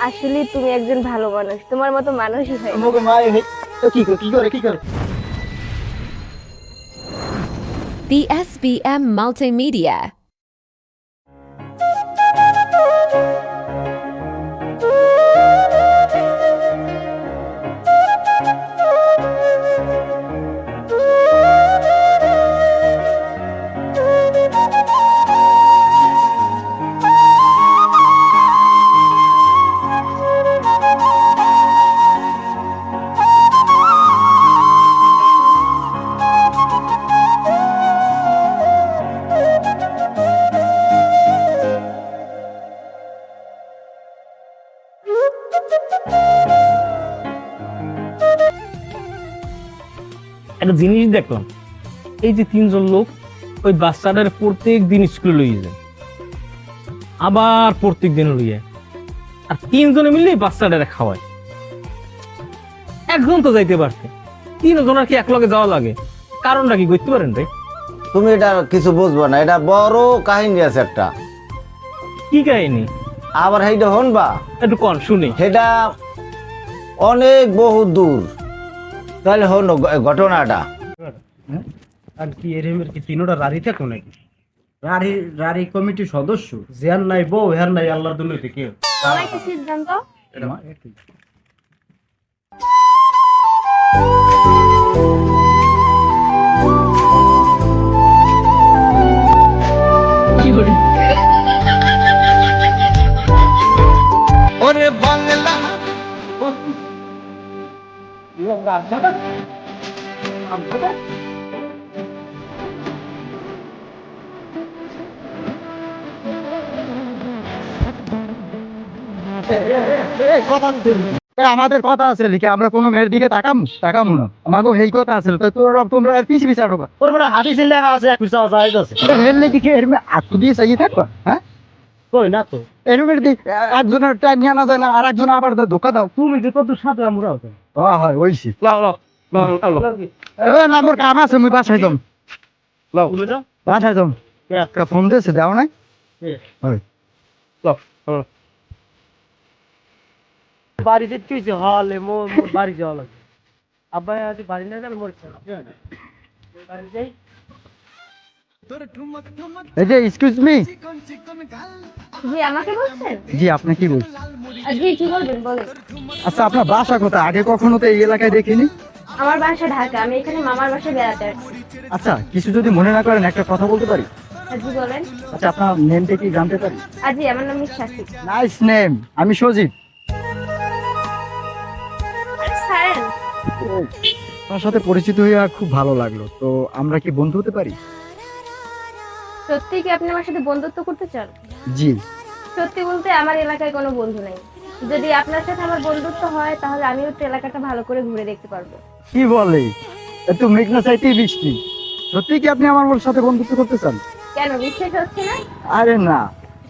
আসলে তুমি একজন ভালো মানুষ তোমার মতো মানুষই হয়। আমাকে মায় তো কি করে কি করে কি করে The SBM Multimedia. জিনিস দেখলাম এই যে তিনজন লোক ওই বাচ্চাটার প্রত্যেক দিন স্কুলে লইয়ে যায় আবার প্রত্যেক দিন লইয়ে আর তিনজনে মিলে বাচ্চাটারে খাওয়ায়। একজন তো যাইতে পারছে তিনজন আর কি এক লগে যাওয়া লাগে কারণটা কি করতে পারেন রে তুমি এটা কিছু বুঝবা না এটা বড় কাহিনী আছে একটা। কি কাহিনী? আবার সেইটা হনবা? একটু কন শুনি। সেটা অনেক বহু দূর। তাহলে হন ঘটনাটা। আর কি এরমের কি তিনোটা রাড়ি থাকো নাকি? রাড়ি রাড়ি কমিটির সদস্য যার নাই বউ হের নাই আল্লাহর দুনিয়াতে কেউ। আমার একটা সিদ্ধান্ত? ওরে আমাদের কথা আছে লিখে আমরা কোনো মেয়ের দিকে তাকাম তাকাম না। আমাকে এই কথা আছে। তো তোমরা তোমরা পিছিয়ে পিছিয়ে আটো ওর মানে হাতি ছিল আছে এক পিছা আছে আছে এর লেগে কি এর আটু দিয়ে চাইয়ে থাকবা? হ্যাঁ? কই না তো। এরমের দিক একজনের টাইম নিয়ে না যায় না আর একজন আবার ধোকা দাও। তুমি যে কত সাথে আমরা হ্যাঁ হয় ওইছি লাও লাও লাও লাও লাও। এ না মোর কাম আছে মুই বাসায় যাম। লাও। বাসায় যাম। একটা ফোন দিয়েছে দাও নাই? হয় লাও। বাড়ি যেতে হলে মোর মোর বাড়ি যাওয়া লাগে আব্বা আজ বাড়ি না মোর বাড়ি যাই। এই যে এক্সকিউজ মি জি আমাকে বলছেন? জি জি কি বলবেন বলেন। আচ্ছা আপনার বাসা কোথায়? আগে কখনো তো এই এলাকায় দেখিনি? আমার বাসা ঢাকা আমি এখানে মামার বাসায় বেড়াতে আসছি। আচ্ছা কিছু যদি মনে না করেন একটা কথা বলতে পারি? জি বলেন। আচ্ছা আপনার নেমটা কি জানতে পারি? জি আমার নাম নাইস নেম আমি সজিব স্যার। আপনার সাথে পরিচিত হয়ে খুব ভালো লাগল। তো আমরা কি বন্ধু হতে পারি? সত্যি কি আপনি আমার সাথে বন্ধুত্ব করতে চান? জি। সত্যি বলতে আমার এলাকায় কোনো বন্ধু নেই। যদি আপনার সাথে আমার বন্ধুত্ব হয় তাহলে আমিও একটু এলাকাটা ভালো করে ঘুরে দেখতে পারব। কি বলে? এত মেঘনা চাইতেই বৃষ্টি। সত্যি কি আপনি আমার সাথে বন্ধুত্ব করতে চান? কেন বিশ্বাস হচ্ছে না? আরে না।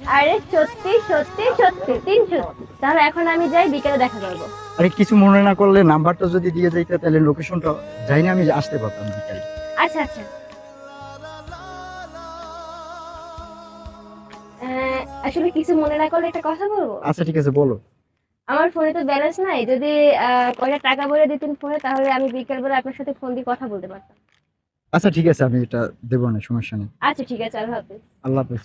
আরে সত্যি সত্যি সত্যি তিন সত্যি। তাহলে এখন আমি যাই বিকেলে দেখা করব। আরে কিছু মনে না করলে নাম্বারটা যদি দিয়ে যাইতে তাহলে লোকেশনটা যাই না আমি আসতে পারতাম বিকালে। আচ্ছা আচ্ছা। আসলে কিছু মনে না করলে একটা কথা বলব? আচ্ছা ঠিক আছে বলো। আমার ফোনে তো ব্যালেন্স নাই। যদি কয়টা টাকা বলে দিতেন ফোনে তাহলে আমি বিকেল বেলা আপনার সাথে ফোন দিয়ে কথা বলতে পারতাম। আচ্ছা ঠিক আছে আমি এটা দেবো না সমস্যা নেই। আচ্ছা ঠিক আছে আল্লাহ হাফিজ। আল্লাহ হাফেজ।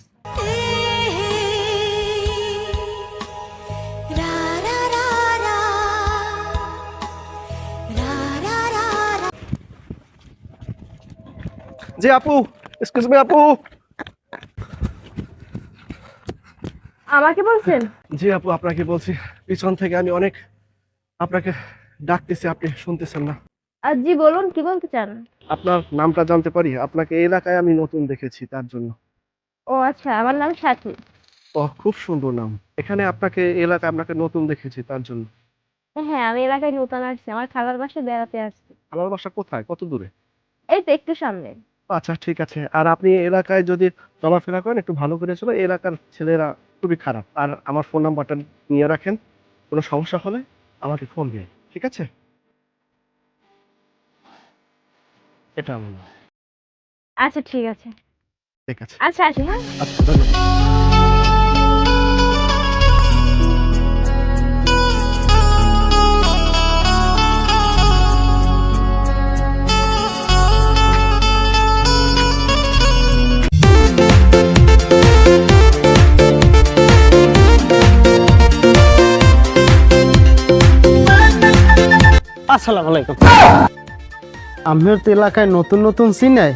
জি আপু এক্সকিউজ মি আপু। আমাকে বলছেন? জি আপু আপনাকে বলছি পিছন থেকে আমি অনেক আপনাকে ডাকতেছি আপনি শুনতেছেন না। আর জি বলুন কি বলতে চান? আপনার নামটা জানতে পারি? আপনাকে এই এলাকায় আমি নতুন দেখেছি তার জন্য। ও আচ্ছা আমার নাম সাথী। ও খুব সুন্দর নাম। এখানে আপনাকে এলাকায় আপনাকে নতুন দেখেছি তার জন্য। হ্যাঁ আমি এলাকায় নতুন আসছি আমার খালার বাসায় বেড়াতে আসছি। আমার বাসা কোথায়? কত দূরে? এই তো একটু সামনে। আচ্ছা ঠিক আছে। আর আপনি এলাকায় যদি চলাফেরা করেন একটু ভালো করে চলো এলাকার ছেলেরা খুবই খারাপ। আর আমার ফোন নাম্বারটা নিয়ে রাখেন কোনো সমস্যা হলে আমাকে ফোন দিয়ে ঠিক আছে? এটা আমার। আচ্ছা ঠিক আছে। ঠিক আছে। আচ্ছা আচ্ছা হ্যাঁ। আচ্ছা আসসালামু আলাইকুম। আমির তো এলাকায় নতুন নতুন চিনাই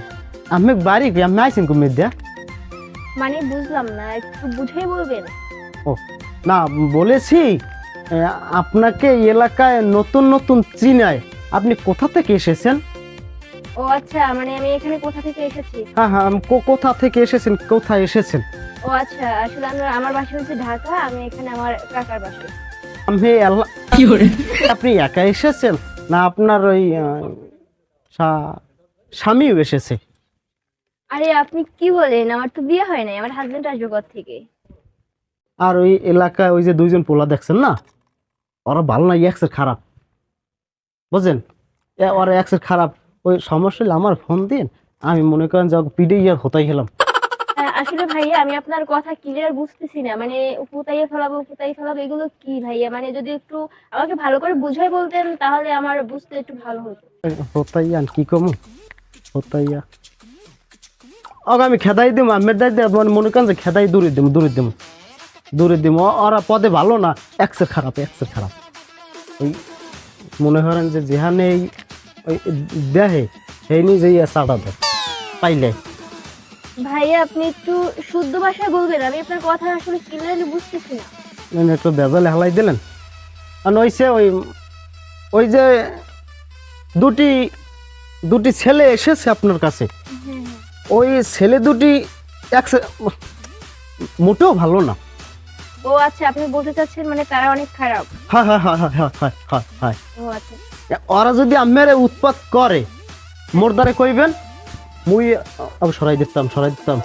আমি বাড়ি কি আমি আইসিন কুমির দিয়া মানে বুঝলাম না একটু বুঝেই বলবেন। ও না বলেছি এ, আপনাকে এই এলাকায় নতুন নতুন চিনাই আপনি কোথা থেকে এসেছেন? ও আচ্ছা মানে আমি এখানে কোথা থেকে এসেছি? হ্যাঁ হ্যাঁ আম- কো- কোথা থেকে এসেছেন কোথায় এসেছেন? ও আচ্ছা আসলে আমার আমার বাসা হচ্ছে ঢাকা আমি এখানে আমার কাকার বাসা। আমি এলা- আপনি একা এসেছেন? না আপনার ওই স্বামীও এসেছে। আরে আপনি কি বলেন? আমার তো বিয়ে হয় নাই আমার হাজবেন্ড আসবে কোথা থেকে? আর ওই এলাকায় ওই যে দুইজন পোলা দেখছেন না? ওরা ভালো না এক্সের খারাপ। বুঝলেন এ, ওরা এক্সের খারাপ। ওই সমস্যা হলে আমার ফোন দিন আমি মনে করেন যে পিডে ইয়ার হতাই গেলাম আসলে ভাইয়া, আমি আপনার কথা ক্লিয়ার বুঝতেছি না। মানে পুতাইয়ে ফেলাবো পুতাইয়ে ফেলাবো, এগুলো কি ভাইয়া? মানে যদি একটু আমাকে ভালো করে বুঝাই বলতেন, তাহলে আমার বুঝতে একটু ভালো হতো। হতাইয়া কি কমু? হতাইয়া ওকে, আমি খেদাই দিম আমের দাই দিয়ে মানে করেন যে খেদাই দূরে দিম দূরে দিম দূরে দিম। ওরা পদে ভালো না, এক্সের খারাপ এক্সের খারাপ। ওই মনে করেন যে যেখানে ওই দেহে, সেই নিজেই চাটা দেয়, পাইলে। ভাইয়া আপনি একটু শুদ্ধ ভাষায় বলবেন আমি আপনার কথা আসলে ক্লিয়ারলি বুঝতেছি না। না একটু বেজাল হেলাই দিলেন? আর নইছে ওই ওই যে দুটি দুটি ছেলে এসেছে আপনার কাছে? হ্যাঁ, হ্যাঁ। ওই ছেলে দুটি এক মোটেও ভালো না। ও আচ্ছা আপনি বলতে চাচ্ছেন মানে তারা অনেক খারাপ? হ্যাঁ হ্যাঁ হ্যাঁ হ্যাঁ হ্যাঁ হ্যাঁ, হ্যাঁ। আচ্ছা। ওরা যদি আমারে উৎপাত করে মোর দ্বারে কইবেন মুই আমি সরাই দিতাম সরাই দিতাম।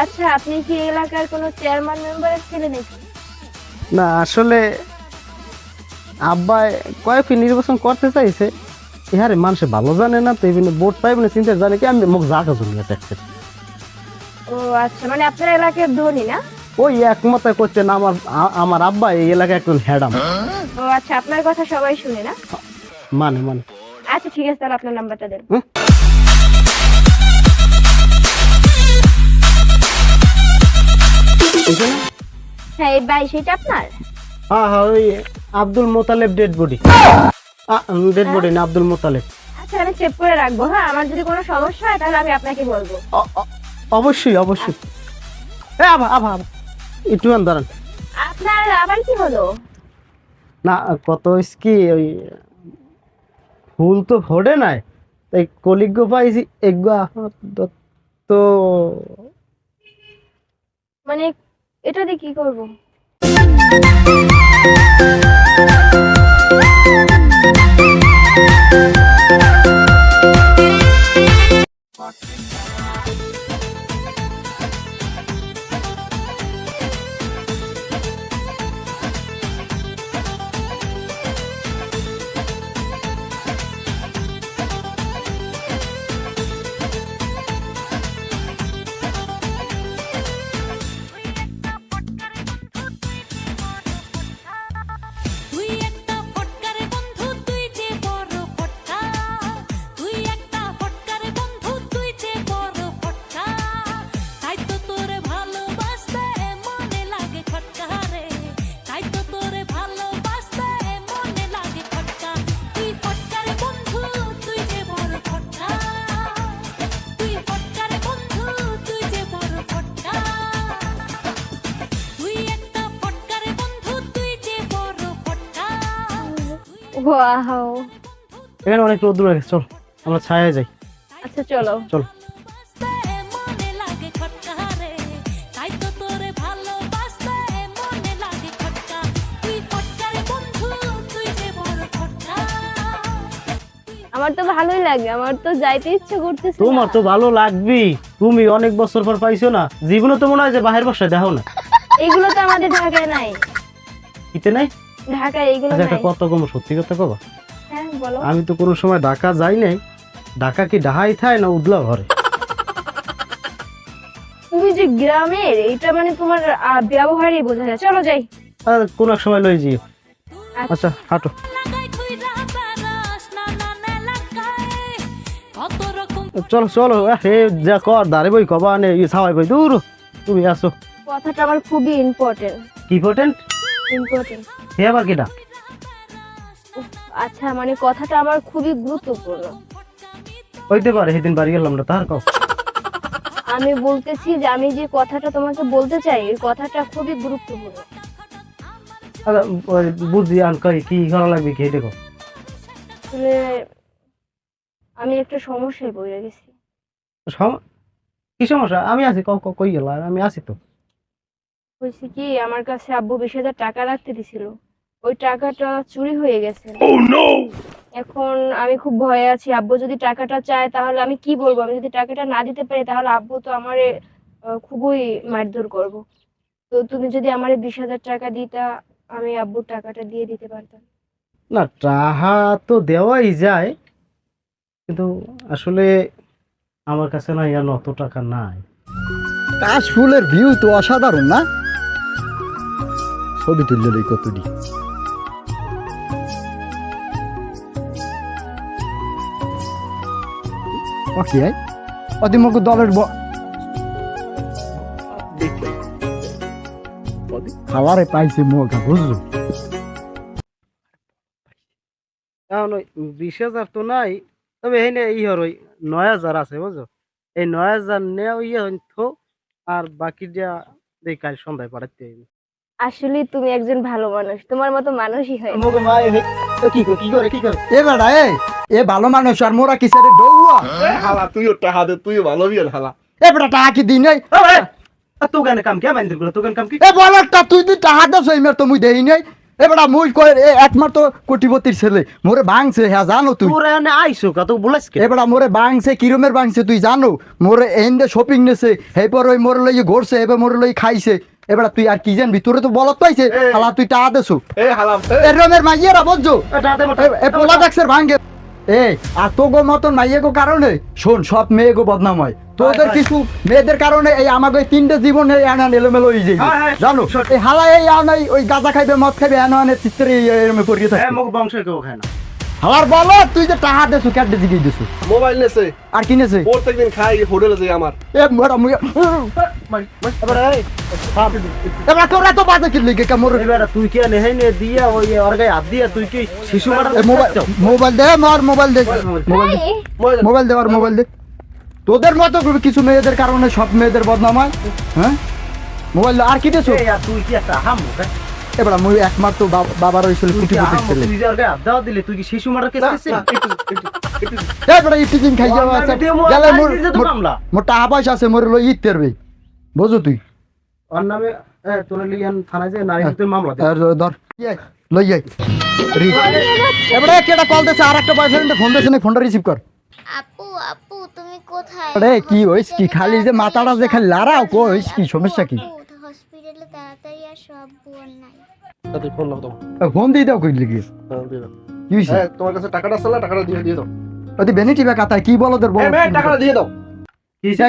আচ্ছা আপনি কি এলাকার কোনো চেয়ারম্যান মেম্বারের ছেলে নাকি? না আসলে নির্বাচন করতে চাইছে। ইহারে মানুষে ভালো জানে না তো জন্য ভোট পাইবে না চিন্তা জানে কি আমি মুখ জাগা জমিয়ে দেখছে ও আচ্ছা মানে আপনার এলাকার ধনী না? ওই একমতে করছেন আমার আমার আব্বা এই এলাকায় একজন হ্যাডাম ও আচ্ছা আপনার কথা সবাই শুনে না? মানে মানে। আচ্ছা ঠিক আছে তাহলে আপনার নাম্বারটা দেন। হ্যাঁ এই বাই সেটা আপনার? হ্যাঁ হ্যাঁ ওই Abdul Motaleb dead body dead body না আব্দুল মোতালেব। আচ্ছা আমি চেক করে রাখব হ্যাঁ আমার যদি কোনো সমস্যা হয় তাহলে আমি আপনাকে বলব। অবশ্যই অবশ্যই। এ আভা আভা একটু দাঁড়ান। আপনার আবার কি হলো? না কত কি ওই ফুল তো ফোড়ে নাই। তাই কলিগ্য পাইছি এগুলো তো মানে এটা দিয়ে কি করব? ওয়াও এখানে অনেক রোদ রয়ে চল আমরা ছায়া যাই। আচ্ছা চলো। চল। মনে লাগে খটকা রে তাই তো তোরে ভালোবাসতে মনে লাগে খটকা। তুই ফটকারে বন্ধু তুই যে বড় ফটকা আমার তো ভালোই লাগে আমার তো যাইতে ইচ্ছে করতেছে তোমার তো ভালো লাগবি তুমি অনেক বছর পর পাইছো না জীবনে তো মনে হয় যে বাহির বাসায় দেখো না। এগুলো তো আমাদের ঢাকায় নাই। কিতে নাই? ঢাকায় এগুলো আচ্ছা একটা কম সত্যি কথা কবা হ্যাঁ বলো। আমি তো কোনো সময় ঢাকা যাই নাই। ঢাকা কি ডাহাই থায় না উদলা ঘরে? তুমি যে গ্রামের এটা মানে তোমার আহ, ব্যবহারই বোঝা যায়। চলো যাই। আর কোন এক সময় লই যাই আচ্ছা। হাঁটো। কত রকম চলো চলো আহ, হে যা কর দাঁড়ে বই কবা নে ই ছাওয়াই বই দূর। তুমি আসো। কথাটা আমার খুবই ইম্পর্টেন্ট কি ইম্পর্টেন্ট ইম্পর্টেন্ট হে আবার কিটা আচ্ছা মানে কথাটা আমার খুবই গুরুত্বপূর্ণ। হইতে পারে সেদিন বাড়ি গেলাম না তার কও। আমি বলতেছি যে আমি যে কথাটা তোমাকে বলতে চাই এই কথাটা খুবই গুরুত্বপূর্ণ। আচ্ছা, বুঝি আন কই কি করা লাগবে কি দেখো আসলে আমি একটা সমস্যায় পড়ে গেছি। সম- কি সমস্যা? আমি আছি কই গেল? আমি আছি তো। হয়েছে কি আমার কাছে আব্বু বিশ হাজার টাকা রাখতে দিছিল। ওই টাকাটা চুরি হয়ে গেছে। এখন আমি খুব ভয়ে আছি। আব্বু যদি টাকাটা চায় তাহলে আমি কি বলব? আমি যদি টাকাটা না দিতে পারি তাহলে আব্বু তো আমারে আহ, খুবই মারধর করব। তো তুমি যদি আমারে বিশ হাজার টাকা দিতা আমি আব্বুর টাকাটা দিয়ে দিতে পারতাম। না টাহা তো দেওয়াই যায় কিন্তু আসলে আমার কাছে না ইয়ার অত টাকা নাই। কাশ ফুলের ভিউ তো অসাধারণ না? ছবি তুললে এই কতটি? ওকে, আই। অদিমক দলের খাবারে পাইছে মগা বুঝলো ওই বিশ হাজার তো নাই, তবে এই নে ওই নয় হাজার আছে, বুঝছ? এই নয় হাজার নে ইয়ে তো আর বাকি যা দেখ কাল সন্ধ্যায় পাঠাতে হইবে। আসলে তুমি একজন ভালো মানুষ। তোমার মতো মানুষই হয়। কি করে কি করে কি করে? এ বেড়া এ এ ভালো মানুষ আর মোরা কিসের ডৌয়া হালা তুইও টাকা দে তুইও ভালো বিয়ের হালা। এ বেড়া টাকা কি দিন নাই? তো কেন কাম কে? মাইন্দিরগুলো তো কেন কাম কি? এ বলারটা তুই তুই টাকা দাস ওই মেয়ের তো মুই দেই নাই। এ বেড়া মুই কই এ একমাত্র কোটিপতির ছেলে। মোরে ভাঙছে হ্যাঁ জানো তুই? তোরা এনে আইছো কত বলাস কে? এবার মোরে বাংছে কিরমের বাংছে তুই জানো? মোরে এন্ডে শপিং নেছে এরপর ওই মোরে লই ঘুরছে এবার মোরে লই খাইছে। এবার তুই আর কি জানবি তোরে তো বলত পাইছে? হালা তুই টাকা দেছু এ হালাম এ রমের মাইয়েরা বুঝছ এ পোলা ডাক্সের ভাঙ্গে। এ আর তো গো মতন মাইয়ে গো কারণে? শোন সব মেয়ে গো বদনাম হয় তোদের কিছু মেয়েদের কারণে এই আমাকে এই তিনটে জীবনে আনা এলোমেলো হয়ে হ্যাঁ। জানো? এই হালা এই আনাই ওই গাঁজা খাইবে মদ খাইবে এনে আনে চিত্রে এরমে করিয়ে থাকে। মুখ বংশ কেউ খায় না। হালার বলো তুই যে টাকা দেছু কেটে জিগিয়ে দিছু মোবাইল নেছে। আর কিনেছে প্রত্যেকদিন খাই হোটেলে যাই আমার। এ মোরা মুই এবার এই এবার তোরা তো বাজে কে এবার তুই কি এনে হেনে দিয়া ওই ওর গায়ে হাত দিয়া তুই কি শিশু মারা মোবাইল মোবাইল দে মোর মোবাইল দে। মোবাইল দে। মোবাইল দে আর মোবাইল দে। তোদের মতো কিছু মেয়েদের কারণে সব মেয়েদের বদনাম হয় হ্যাঁ? মোবাইল আর কি দেছো তুই কি একটা হাম এবার মুই একমাত্র বাব- বাবার হইছিল তুই কুটি কুটি ছেলে। তুই দিলে কি শিশু মারা কেস না, দিছিস না, একটু একটু একটু এবার ইটিজিং খাই যাওয়া আছে গেলে মোর মোর- মোর টাকা পয়সা আছে মোর লই ইত পারবে বুঝো তুই? ওর নামে তোর লিয়ান থানায় যে নারী মামলা ধর লই যাই এবারে কেটা কল দিছে? আর একটা বয়ফ্রেন্ড ফোন দিছে না ফোনটা রিসিভ কর। আপু আপু তুমি কোথায়? আরে কি হইস কি? খালি যে মাথাটা যে খালি লাড়াও কইস কি? সমস্যা কি? হসপিটালে তাড়াতাড়ি আর সব বোন নাই। ফোন তোমার ফোন দিয়ে দাও কইলি কি হ্যাঁ, দিয়ে দাও। কি হইছে? হ্যাঁ, তোমার কাছে টাকাটা আছে না টাকাটা দিয়ে দিয়ে দাও। বেনিটি কাতায় কি বলো তোর বল এ, টাকাটা দিয়ে দাও।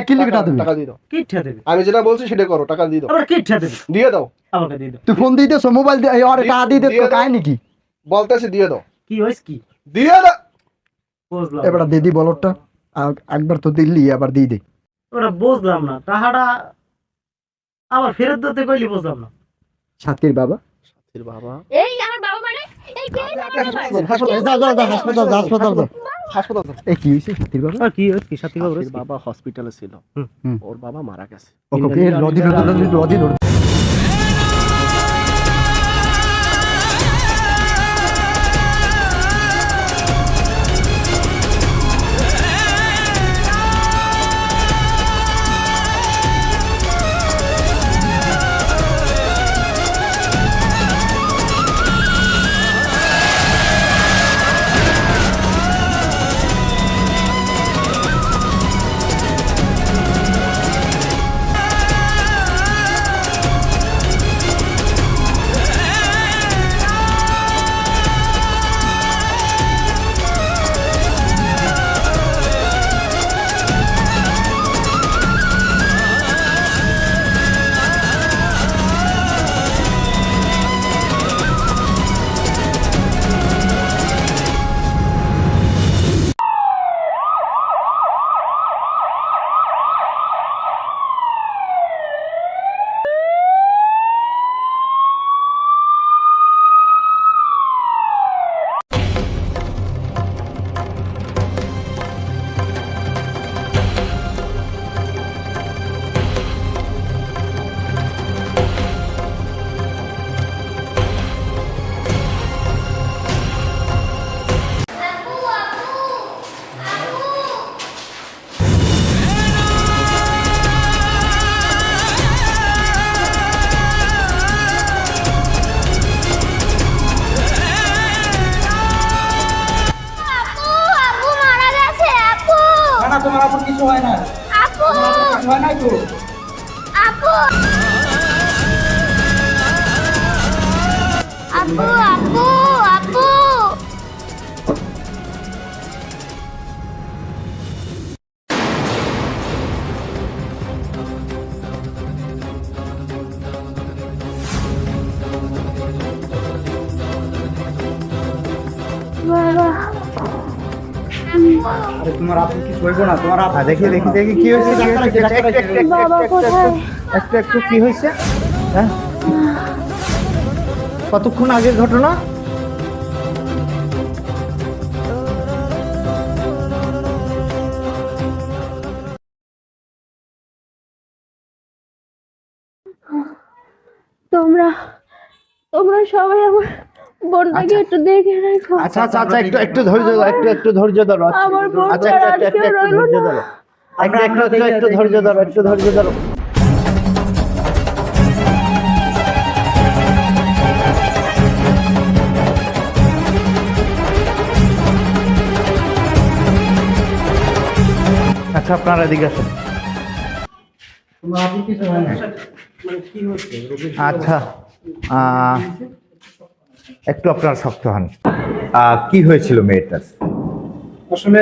কি দিবি টাকা দিয়ে দাও। কি ঠে দেবে? আমি যেটা বলছি সেটা করো টাকা দিয়ে দাও। আবার কি ঠে দেবে? হ্যাঁ। দিয়ে দাও। আমাকে দিয়ে দাও। তুই ফোন দিয়ে দেছো মোবাইল দিয়ে আরে টাকা দিয়ে দে তো কাহিনী কি? বলতেছি দিয়ে দাও। কি হইস কি? দিয়ে দাও। বুঝলাম। এবার দিদি বলটা একবার তো দিল্লি আবার দিয়ে দে। ওরা বুঝলাম না তাহারা আবার ফেরত দিতে কইলি বুঝলাম না। সাথীর বাবা? বাবা? এই আমার বাবা মানে? এই কে? হাসপাতাল হাসপাতাল যা হাসপাতাল এই কি হইছে সাথীর বাবা? আর কি হইস কি সাথী বাবু সাথীর বাবা হসপিটালে ছিল। ওর বাবা মারা গেছে। ওকে লদি লদি লদি আরে তোমার আপু কি করব না? তোমার আপু দেখি দেখি দেখি কি হয়েছে। বাবা কোথায়? একটু একটু কি হয়েছে? হ্যাঁ? কতক্ষণ আগের ঘটনা? তোমরা তোমরা সবাই আমার বোনটাকে একটু দেখে রাখো। আচ্ছা আচ্ছা আচ্ছা একটু একটু ধৈর্য ধরো একটু একটু ধৈর্য ধরো আচ্ছা, আমার বোন আচ্ছা ছাড়া একটু ধৈর্য। ধরো। একটু একটু একটু একটু ধৈর্য ধরো একটু ধৈর্য ধরো। আচ্ছা আপনারা এদিকে আসুন। আচ্ছা আহ, একটু আপনারা শক্ত হন। কি হয়েছিল মেয়েটার? আসলে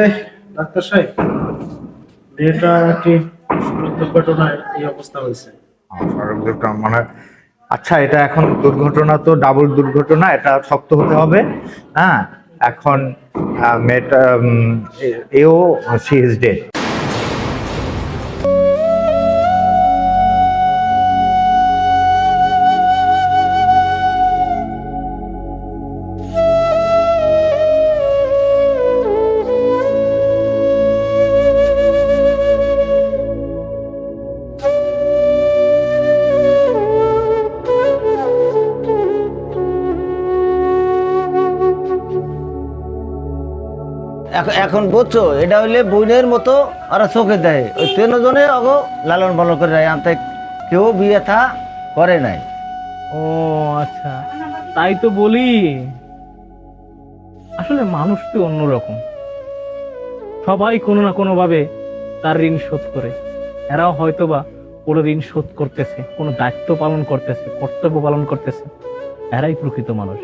ডাক্তার সাহেব মেয়েটা একটি দুর্ঘটনায় এই অবস্থা হয়েছে। সড়ক দুর্ঘটনা মানে আচ্ছা এটা এখন দুর্ঘটনা তো ডাবল দুর্ঘটনা এটা শক্ত হতে হবে। হ্যাঁ এখন মেয়েটা এও সি ইজ ডেড এখন বুঝছ, এটা হইলে বইনের মতো ওরা চোখে দেয়। ওই তিনজনে অগ লালন পালন করে দেয় আনতে কেউ বিয়ে থা করে নাই। ও আচ্ছা। তাই তো বলি। আসলে মানুষ তো অন্যরকম। সবাই কোনো না কোনো ভাবে তার ঋণ শোধ করে। এরাও হয়তোবা কোনো ঋণ শোধ করতেছে, কোনো দায়িত্ব পালন করতেছে, কর্তব্য পালন করতেছে। এরাই প্রকৃত মানুষ।